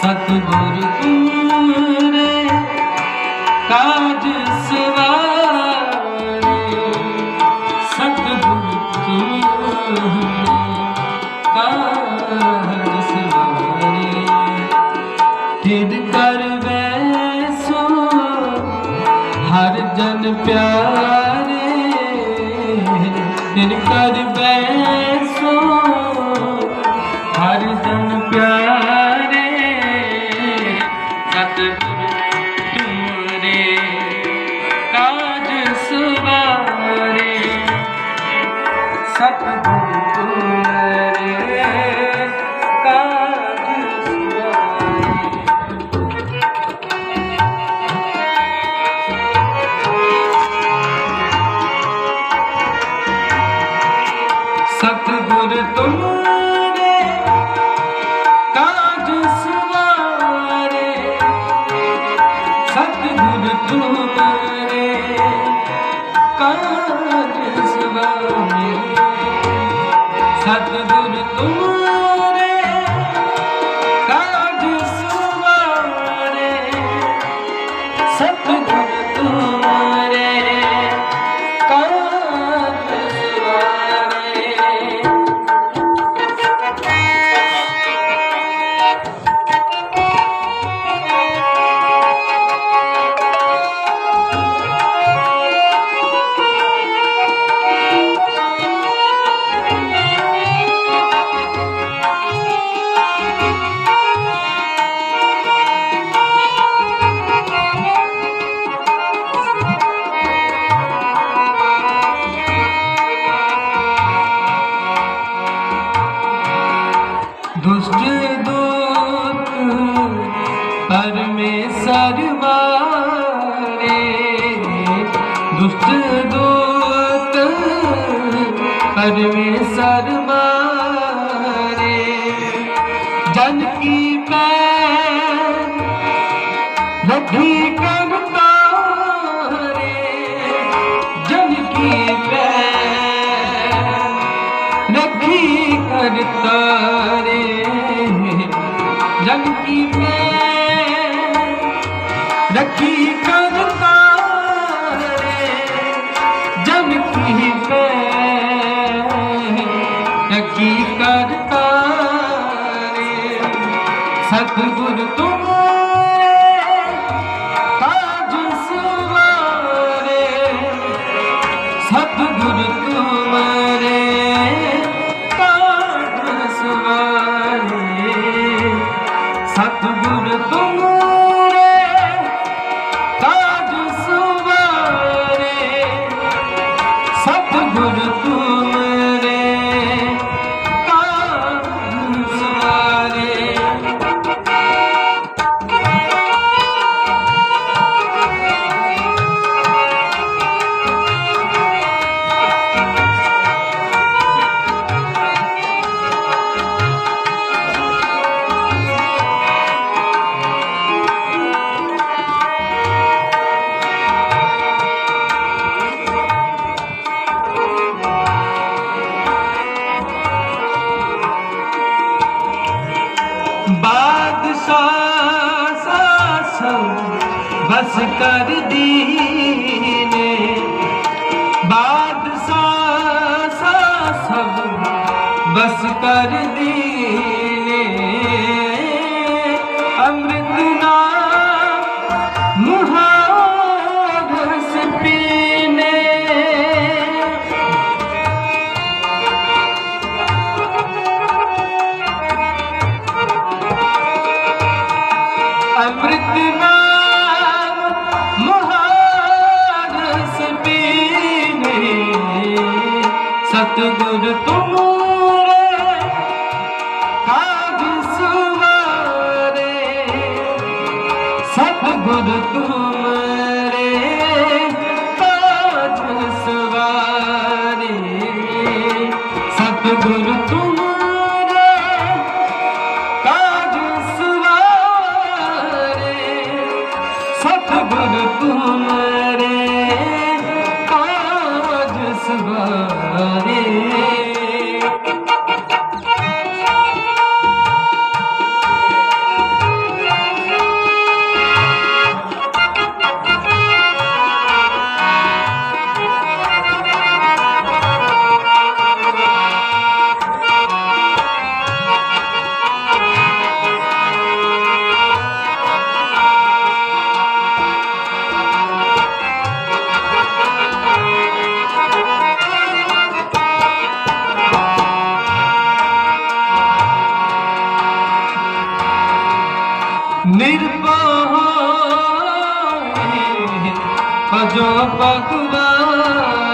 ਸਤਿਗੁਰ ਤੁਮਰੇ ਕਾਜ ਸਵਾਰੇ। ਸਤਿਗੁਰ ਤੁਮਰੇ ਕਾਜ ਸਵਾਰੇ। ਤਿਨ ਕਰ ਵੈਸੋ, ਹਰ ਜਨ ਪਿਆਰੇ। ਤਿਨ ਕਰ ਬੈਸੋ ਸਤਿਗੁਰ ਤੁਮਰੇ ਦੁਸ਼ਟ ਦੂਤ ਪਰਮੇਸ਼ਰ ਮਾਰੇ ਦੁਸ਼ਟ ਦੂਤ ਪਰਮੇਸ਼ਰ ਮਾਰੇ ਜਨ ਕੀ ਮੈਂ ਰੱਖੀ ਕਰਤਾ ਕੀ ਮੈਂ ਰੱਖੀ ਕਰਤਾ ਰੇ ਜਨ ਕੀ ਮੈਂ ਰੱਖੀ ਕਰਤਾ ਰੇ ਸਤਿਗੁਰ ਸਤਿਗੁਰ ਬਾਦਸ਼ਾਹ ਸਾਸਮ ਬਸ ਕਰ ਦੀਨੇ। ਬਾਦਸ਼ਾਹ ਸਾਸਮ ਬਸ ਕਰ ਦੀਨੇ। ਅੰਮ੍ਰਿਤ ਨਾਮ ਮਹਾਰਸ ਪੀਨੇ ਸਤਿਗੁਰ ਤੁਮਰੇ ਕਾਜ ਸੁਵਾਰੇ ਸਤਿਗੁਰ ਤੁਮਰੇ ਨਿਰਭਉ। ਭਜੋ ਪਗਵਾਰੇ